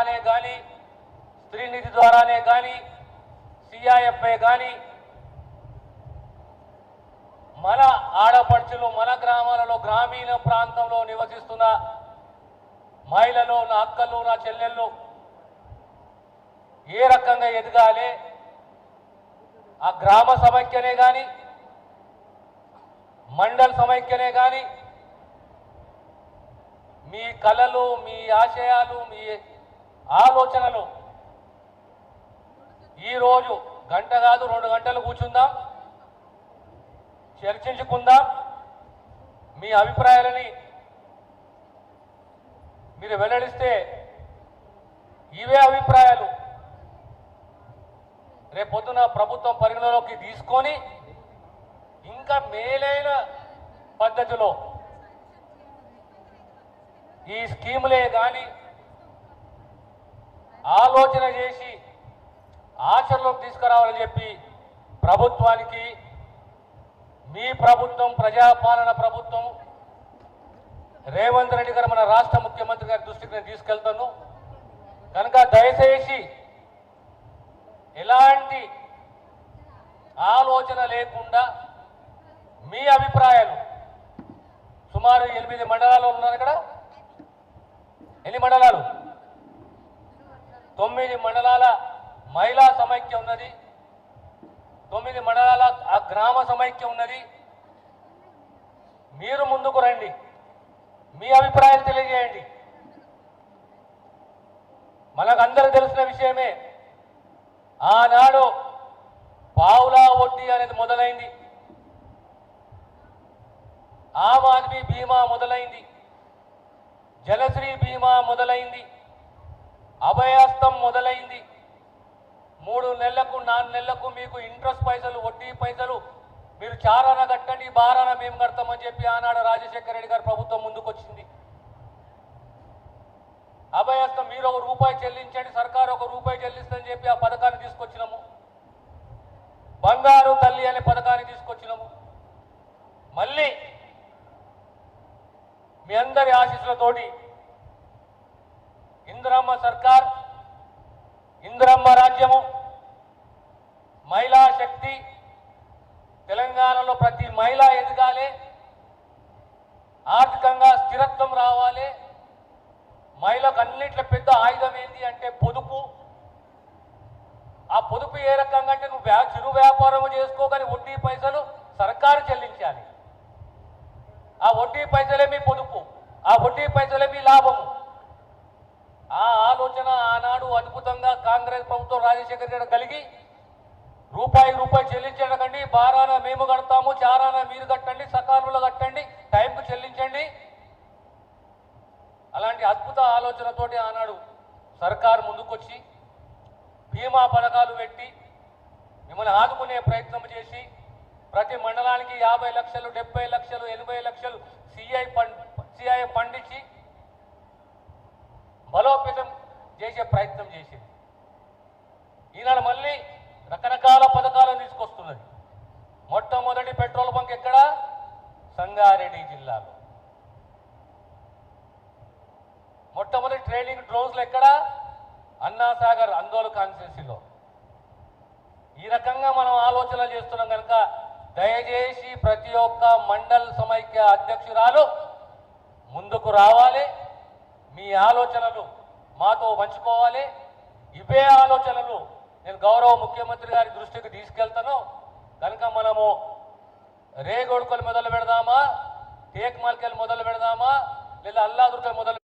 ద్వారానే కానీ స్త్రీనిధి ద్వారానే కానీ సిఐఎఫ్ఐ కానీ మన ఆడపడుచులు మన గ్రామాలలో గ్రామీణ ప్రాంతంలో నివసిస్తున్న మహిళలు నా అక్కలు నా చెల్లెళ్ళు ఏ రకంగా ఎదగాలి? ఆ గ్రామ సమైక్యనే కానీ మండల్ సమైక్యనే కానీ మీ కళలు మీ ఆశయాలు మీ ఆలోచనలు. ఈరోజు గంట కాదు రెండు గంటలు కూర్చుందాం? చర్చించుకుందాం? మీ అభిప్రాయాలని మీరు వెల్లడిస్తే ఇవే అభిప్రాయాలు. రేపొద్దున ప్రభుత్వం పరిగణలోకి తీసుకొని ఇంకా మేలైన పద్ధతిలో ఈ స్కీములే కానీ ఆలోచన చేసి ఆచరణలోకి తీసుకురావాలని చెప్పి ప్రభుత్వానికి మీ ప్రభుత్వం ప్రజాపాలన ప్రభుత్వం రేవంత్ రెడ్డి గారు మన రాష్ట్ర ముఖ్యమంత్రి గారి దృష్టికి నేను తీసుకెళ్తాను. కనుక దయచేసి ఎలాంటి ఆలోచన లేకుండా మీ అభిప్రాయాలు సుమారు ఎనిమిది మండలాలు ఉన్నారు ఇక్కడ. ఎన్ని మండలాలు? తొమ్మిది మండలాల మహిళా సమైక్య ఉన్నది. తొమ్మిది మండలాల ఆ గ్రామ సమైక్య ఉన్నది. మీరు ముందుకు రండి. మీ అభిప్రాయాలు తెలియజేయండి. మనకందరూ తెలిసిన విషయమే. ఆనాడు పావులా వడ్డీ అనేది మొదలైంది. ఆమ్ ఆద్మీ బీమా మొదలైంది. జలశ్రీ బీమా మొదలైంది. అభయాస్తం మొదలైంది. మూడు నెలలకు నాలుగు నెలలకు మీకు ఇంట్రెస్ట్ పైసలు వడ్డీ పైసలు మీరు చారాన కట్టండి బారాన మేము కడతామని చెప్పి ఆనాడు రాజశేఖర రెడ్డి గారు ప్రభుత్వం ముందుకొచ్చింది. అభయాస్తం మీరు ఒక రూపాయి చెల్లించండి సర్కారు ఒక రూపాయి చెల్లిస్తుందని చెప్పి ఆ పథకాన్ని తీసుకొచ్చినాము. బంగారు తల్లి అనే పథకాన్ని తీసుకొచ్చినాము. మళ్ళీ మీ అందరి ఆశీస్సులతోటి ఇందిరమ్మ సర్కార్ ఇందిరమ్మ రాజ్యము మహిళా శక్తి తెలంగాణలో ప్రతి మహిళ ఎదగాలి ఆర్థికంగా స్థిరత్వం రావాలి మహిళకు అన్నింటిలో పెద్ద ఆయుధం ఏంటి అంటే పొదుపు. ఆ పొదుపు ఏ రకంగా అంటే నువ్వు వ్యా- చిరు వ్యాపారం చేసుకోగానే వడ్డీ పైసలు సర్కారు చెల్లించాలి. ఆ వడ్డీ పైసలే మీ పొదుపు ఆ వడ్డీ పైసలే మీ లాభము. కాంగ్రెస్ ప్రభుత్వం రాజశేఖర రెడ్డి కలిగి రూపాయి రూపాయి చెల్లించకండి బారాన మేము కడతాము చారాన మీరు కట్టండి సకాలంలో కట్టండి టైంకు చెల్లించండి. అలాంటి అద్భుత ఆలోచనతోటి ఆనాడు సర్కారు ముందుకొచ్చి బీమా పథకాలు పెట్టి మిమ్మల్ని ఆదుకునే ప్రయత్నం చేసి ప్రతి మండలానికి యాభై లక్షలు డెబ్బై లక్షలు ఎనభై లక్షలు సిఐ ఫండ్ సిఐ ఫండ్ ఇచ్చి బలోపేతం చేసే ప్రయత్నం చేసింది. మొట్టమొదటి ట్రైనింగ్ డ్రోన్స్లు ఎక్కడ అన్నాసాగర్ అందోళన కాన్స్టిట్యూన్సీలో. ఈ రకంగా మనం ఆలోచన చేస్తున్నాం కనుక దయచేసి ప్రతి ఒక్క మండల్ సమైక్య అధ్యక్షురాలు ముందుకు రావాలి. మీ ఆలోచనలు మాతో పంచుకోవాలి. ఇవే ఆలోచనలు నేను గౌరవ ముఖ్యమంత్రి గారి దృష్టికి తీసుకెళ్తాను. కనుక మనము రేగొడుకలు మొదలు పెడదామా? టేక్ మార్కెల్ మొదలు పెడదామా? లేదా అల్లాదుర్గలు మొదలు